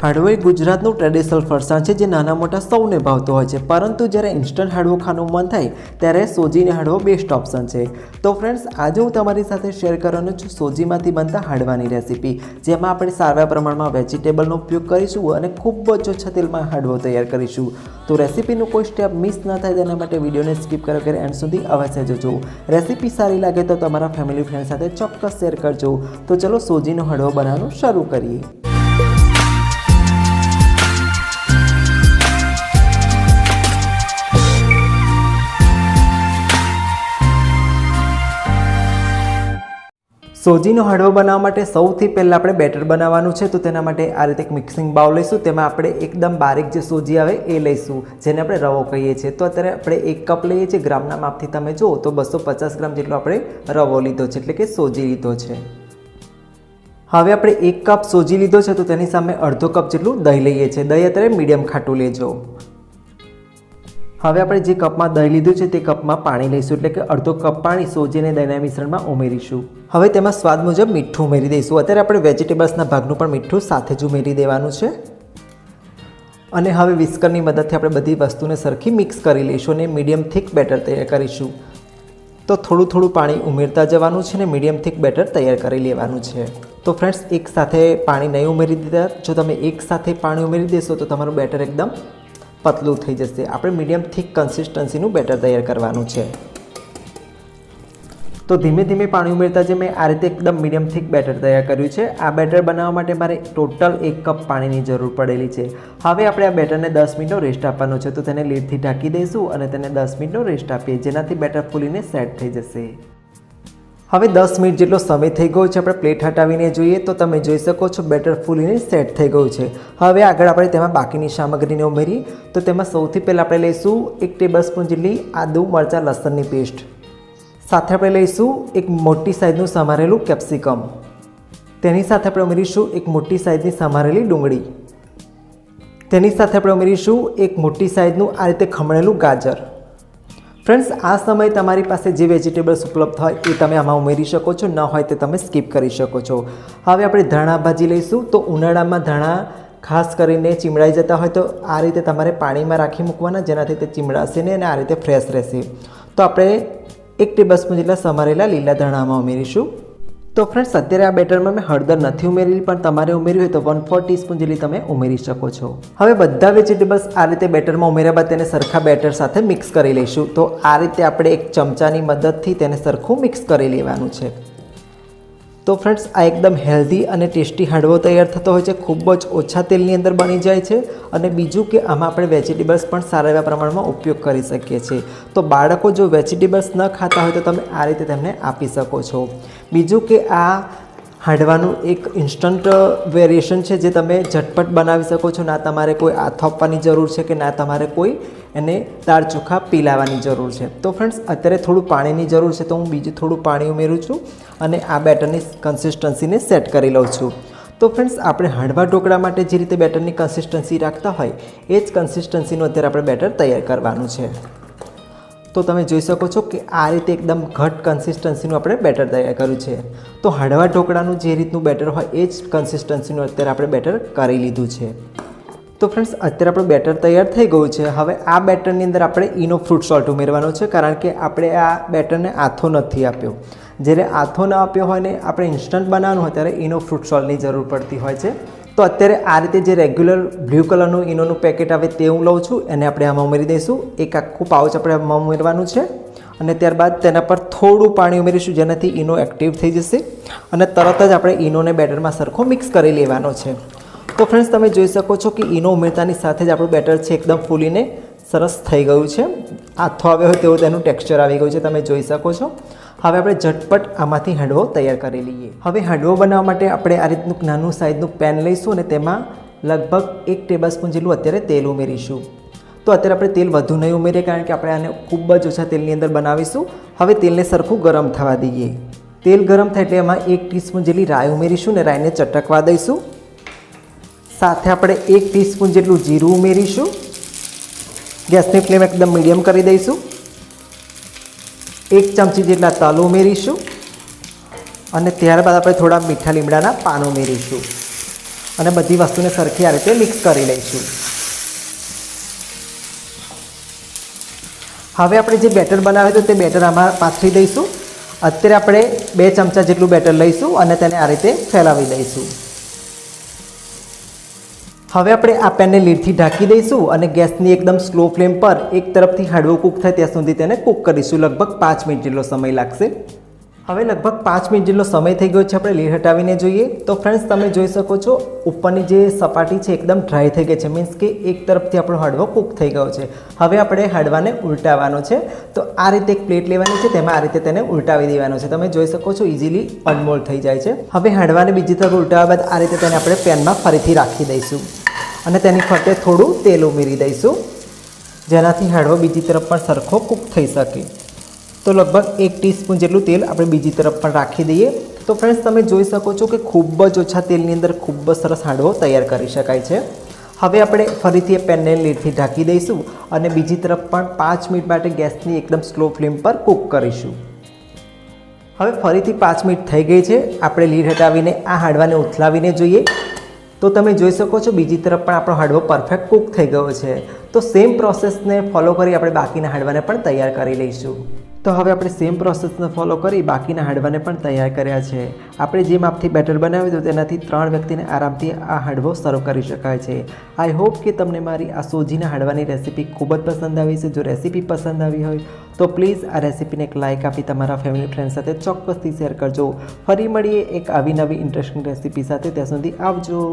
હાડવો એ ગુજરાતનું ટ્રેડિશનલ ફરસાણ છે, જે નાના મોટા સૌને ભાવતો હોય છે. પરંતુ જ્યારે ઇન્સ્ટન્ટ હાડવો ખાવાનું મન થાય, ત્યારે સોજીને હાડવો બેસ્ટ ઓપ્શન છે. તો ફ્રેન્ડ્સ આજે હું તમારી સાથે શેર કરવાનો છું સોજીમાંથી બનતા હાડવાની રેસીપી જેમાં આપણે સારા પ્રમાણમાં વેજીટેબલનો ઉપયોગ કરીશું અને ખૂબ જ ઓછા તેલમાં હાડવો તૈયાર કરીશું. તો રેસીપીનું કોઈ સ્ટેપ મિસ ન થાય, તેના માટે વિડીયોને સ્કીપ કરો કે એન્ડ સુધી અવશ્ય જોજો. રેસીપી સારી લાગે તો તમારા ફેમિલી ફ્રેન્ડ સાથે ચોક્કસ શેર કરજો. તો ચલો સોજીનો હાડવો બનાવવાનું શરૂ કરીએ. સોજીનો હળવો બનાવવા માટે સૌથી પહેલાં આપણે બેટર બનાવવાનું છે, તો તેના માટે આ રીતે એક મિક્સિંગ બાઉલ લઈશું. તેમાં આપણે એકદમ બારીક જે સોજી આવે એ લઈશું, જેને આપણે રવો કહીએ છીએ. તો અત્યારે આપણે એક કપ લઈએ છીએ. ગ્રામના માપથી તમે જુઓ તો બસો પચાસ ગ્રામ જેટલો આપણે રવો લીધો છે, એટલે કે સોજી લીધો છે. હવે આપણે એક કપ સોજી લીધો છે, તો તેની સામે અડધો કપ જેટલું દહીં લઈએ છીએ. દહીં અત્યારે મીડિયમ ખાટું લેજો. હવે આપણે જે કપમાં દહીં લીધું છે તે કપમાં પાણી લઈશું, એટલે કે અડધો કપ પાણી સોજીને દહીંના મિશ્રણમાં ઉમેરીશું. હવે તેમાં સ્વાદ મુજબ મીઠું ઉમેરી દઈશું. અત્યારે આપણે વેજીટેબલ્સના ભાગનું પણ મીઠું સાથે જ ઉમેરી દેવાનું છે. અને હવે વિસ્કરની મદદથી આપણે બધી વસ્તુને સરખી મિક્સ કરી લઈશું અને મીડિયમ થીક બેટર તૈયાર કરીશું. તો થોડું થોડું પાણી ઉમેરતા જવાનું છે અને મીડિયમ થીક બેટર તૈયાર કરી લેવાનું છે. તો ફ્રેન્ડ્સ, એક સાથે પાણી નહીં ઉમેરી દીધા. જો તમે એક સાથે પાણી ઉમેરી દેશો તો તમારું બેટર એકદમ પતલું થઈ જશે. આપણે મીડિયમ થીક કન્સિસ્ટન્સીનું બેટર તૈયાર કરવાનું છે. તો ધીમે ધીમે પાણી ઉમેરતા જે મેં આ રીતે એકદમ મીડિયમ થીક બેટર તૈયાર કર્યું છે. આ બેટર બનાવવા માટે મારે ટોટલ એક કપ પાણીની જરૂર પડેલી છે. હવે આપણે આ બેટરને દસ મિનિટનો રેસ્ટ આપવાનો છે. તો તેને લીડથી ઢાંકી દઈશું અને તેને દસ મિનિટનો રેસ્ટ આપીએ. જેનાથી બેટર ફૂલીને સેટ થઈ જશે. હવે દસ મિનિટ જેટલો સમય થઈ ગયો છે, આપણે પ્લેટ હટાવીને જોઈએ તો તમે જોઈ શકો છો બેટર ફૂલીને સેટ થઈ ગયું છે. હવે આગળ આપણે તેમાં બાકીની સામગ્રીને ઉમેરી, તો તેમાં સૌથી પહેલાં આપણે લઈશું એક ટેબલ સ્પૂન જેટલી આદુ મરચાં લસણની પેસ્ટ સાથે આપણે લઈશું એક મોટી સાઇઝનું સમારેલું કેપ્સિકમ તેની સાથે આપણે ઉમેરીશું એક મોટી સાઇઝની સમારેલી ડુંગળી. તેની સાથે આપણે ઉમેરીશું એક મોટી સાઇઝનું આ રીતે ખમણેલું ગાજર. ફ્રેન્ડ્સ આ સમયે તમારી પાસે જે વેજીટેબલ્સ ઉપલબ્ધ હોય એ તમે આમાં ઉમેરી શકો છો. ન હોય તે તમે સ્કીપ કરી શકો છો. હવે આપણે ધાણા ભાજી લઈશું. તો ઉનાળામાં ધાણા ખાસ કરીને ચીમડાઈ જતા હોય તો આ રીતે તમારે પાણીમાં રાખી મૂકવાના, જેનાથી તે ચીમડાશે નહીં અને આ રીતે ફ્રેશ રહેશે. તો આપણે એક ટેબલ સ્પૂન જેટલા સમારેલા લીલા ધાણામાં ઉમેરીશું. તો ફ્રેન્ડ્સ અત્યારે આ બેટરમાં મેં હળદર નથી ઉમેરેલી, પણ તમારે ઉમેર્યું હોય તો વન ફોર ટીસ્પૂન જેટલી તમે ઉમેરી શકો છો. હવે બધા વેજીટેબલ્સ આ રીતે બેટરમાં ઉમેર્યા બાદ તેને સરખા બેટર સાથે મિક્સ કરી લઈશું. તો આ રીતે આપણે એક ચમચાની મદદથી તેને સરખું મિક્સ કરી લેવાનું છે. તો ફ્રેન્ડ્સ આ એકદમ હેલ્ધી અને ટેસ્ટી હાંડવો તૈયાર થતો હોય છે. ખૂબ જ ઓછા તેલની અંદર બની જાય છે અને બીજું કે આમાં આપણે વેજીટેબલ્સ પણ સારા એવા પ્રમાણમાં ઉપયોગ કરી શકીએ છીએ. તો બાળકો જો વેજીટેબલ્સ ન ખાતા હોય તો તમે આ રીતે તેમને આપી શકો છો. બીજું કે આ હાંડવાનું એક ઇન્સ્ટન્ટ વેરિએશન છે જે તમે ઝટપટ બનાવી શકો છો. ના તમારે કોઈ આથો આપવાની જરૂર છે કે ના તમારે કોઈ એને દાળ ચોખા પીલાવાની જરૂર છે. તો ફ્રેન્ડ્સ અત્યારે થોડું પાણીની જરૂર છે તો હું બીજું થોડું પાણી ઉમેરું છું અને આ બેટરની કન્સિસ્ટન્સીને સેટ કરી લઉં છું. તો ફ્રેન્ડ્સ આપણે હાંડવા ઢોકળા માટે જે રીતે બેટરની કન્સિસ્ટન્સી રાખતા હોય, એ જ કન્સિસ્ટન્સીનું અત્યારે આપણે બેટર તૈયાર કરવાનું છે. તો તમે જોઈ શકો છો કે આ રીતે એકદમ ઘટ કન્સિસ્ટન્સીનું આપણે બેટર તૈયાર કર્યું છે. તો હળવા ઢોકળાનું જે રીતનું બેટર હોય એ જ કન્સિસ્ટન્સીનું અત્યારે આપણે બેટર કરી લીધું છે. તો ફ્રેન્ડ્સ અત્યારે આપણું બેટર તૈયાર થઈ ગયું છે. હવે આ બેટરની અંદર આપણે ઈનો ફ્રૂટ સોલ્ટ ઉમેરવાનો છે, કારણ કે આપણે આ બેટરને આથો નથી આપ્યો. જ્યારે આથો ન આપ્યો હોય ને આપણે ઇન્સ્ટન્ટ બનાવવાનું હોય ત્યારે ઈનો ફ્રૂટ સોલ્ટની જરૂર પડતી હોય છે. તો અત્યારે આ રીતે જે રેગ્યુલર બ્લુ કલરનું ઈનોનું પેકેટ આવે તે હું લઉં છું. એને આપણે આમાં ઉમેરી દઈશું. એક આખું પાઉચ આપણે આમાં ઉમેરવાનું છે. અને ત્યારબાદ તેના પર થોડું પાણી ઉમેરીશું જેનાથી ઈનો એક્ટિવ થઈ જશે. અને તરત જ આપણે ઈનોને બેટરમાં સરખો મિક્સ કરી લેવાનો છે. તો ફ્રેન્ડ્સ તમે જોઈ શકો છો કે ઈનો ઉમેરતાની સાથે જ આપણું બેટર છે એકદમ ફૂલીને સરસ થઈ ગયું છે. આથો આવ્યો હોય તેવું તેનું ટેક્સચર આવી ગયું છે. તમે જોઈ શકો છો. હવે આપણે ઝટપટ આમાંથી હાંડવો તૈયાર કરી લઈએ. હવે હાંડવો બનાવવા માટે આપણે આ રીતનું નાનું સાઇઝનું પેન લઈશું અને તેમાં લગભગ એક ટેબલસ્પૂન જેટલું અત્યારે તેલ ઉમેરીશું. તો અત્યારે આપણે તેલ વધુ નહીં ઉમેરીએ કારણ કે આપણે આને ખૂબ જ ઓછા તેલની અંદર બનાવીશું. હવે તેલને સરખું ગરમ થવા દઈએ. તેલ ગરમ થાય એટલે એમાં એક ટીસ્પૂન જેટલી રાઈ ઉમેરીશું ને રાઈને ચટકવા દઈશું. સાથે આપણે એક ટીસ્પૂન જેટલું જીરું ઉમેરીશું. ગેસની ફ્લેમ એકદમ મીડિયમ કરી દઈશું. એક ચમચી જેટલા તલ ઉમેરીશું અને ત્યારબાદ આપણે થોડા મીઠા લીમડાના પાન ઉમેરીશું. અને બધી વસ્તુને સરખી આ રીતે મિક્સ કરી લઈશું. હવે આપણે જે બેટર બનાવ્યું હતું તે બેટર આમાં પાથરી દઈશું. અત્યારે આપણે બે ચમચા જેટલું બેટર લઈશું અને તેને આ રીતે ફેલાવી દઈશું. હવે આપણે આ પેનને લીડથી ઢાંકી દઈશું અને ગેસની એકદમ સ્લો ફ્લેમ પર એક તરફથી હાડવો કૂક થાય ત્યાં સુધી તેને કૂક કરીશું લગભગ પાંચ મિનિટ જેટલો સમય લાગશે. હવે લગભગ પાંચ મિનિટ જેટલો સમય થઈ ગયો છે આપણે લીડ હટાવીને જોઈએ. તો ફ્રેન્ડ્સ તમે જોઈ શકો છો, ઉપરની જે સપાટી છે એકદમ ડ્રાય થઈ ગઈ છે. મીન્સ કે એક તરફથી આપણો હાડવો કૂક થઈ ગયો છે. હવે આપણે હાડવાને ઉલટાવવાનો છે. તો આ રીતે એક પ્લેટ લેવાની છે, તેમાં આ રીતે તેને ઉલટાવી દેવાનો છે. તમે જોઈ શકો છો ઇઝીલી અનમોલ થઈ જાય છે. હવે હાડવાને બીજી તરફ ઉલટાવ્યા બાદ આ રીતે તેને આપણે પેનમાં ફરીથી રાખી દઈશું. અને તેની ફરતે થોડું તેલ ઉમેરી દઈશું, જેનાથી હાડવો બીજી તરફ પણ સરખો કૂક થઈ શકે. તો લગભગ એક ટીસ્પૂન જેટલું તેલ આપણે બીજી તરફ પણ રાખી દઈએ. તો ફ્રેન્ડ્સ તમે જોઈ શકો છો કે ખૂબ જ ઓછા તેલની અંદર ખૂબ જ સરસ હાંડવો તૈયાર કરી શકાય છે. હવે આપણે ફરીથી એ પેનને લીડથી ઢાંકી દઈશું અને બીજી તરફ પણ પાંચ મિનિટ માટે ગેસની એકદમ સ્લો ફ્લેમ પર કૂક કરીશું. હવે ફરીથી પાંચ મિનિટ થઈ ગઈ છે. આપણે લીડ હટાવીને આ હાંડવાને ઉથલાવીને જોઈએ. તો તમે જોઈ શકો છો બીજી તરફ પણ આપણો હાંડવો પરફેક્ટ કૂક થઈ ગયો છે. તો સેમ પ્રોસેસને ફોલો કરી આપણે બાકીના હાંડવાને પણ તૈયાર કરી લઈશું. તો હવે આપણે સેમ પ્રોસેસને ફોલો કરી બાકીના હાંડવાને પણ તૈયાર કર્યા છે. આપણે જે માપથી બેટર બનાવ્યું હતું તેનાથી ત્રણ વ્યક્તિને આરામથી આ હાંડવો સર્વ કરી શકાય છે. આઈ હોપ કે તમને મારી આ સોજીના હાંડવાની રેસીપી ખૂબ જ પસંદ આવી છે. જો રેસીપી પસંદ આવી હોય તો પ્લીઝ આ રેસીપીને એક લાઇક આપી તમારા ફેમિલી ફ્રેન્ડ સાથે ચોક્કસથી શેર કરજો. ફરી મળીએ એક આવી નવી ઇન્ટરેસ્ટિંગ રેસીપી સાથે. ત્યાં સુધી આવજો.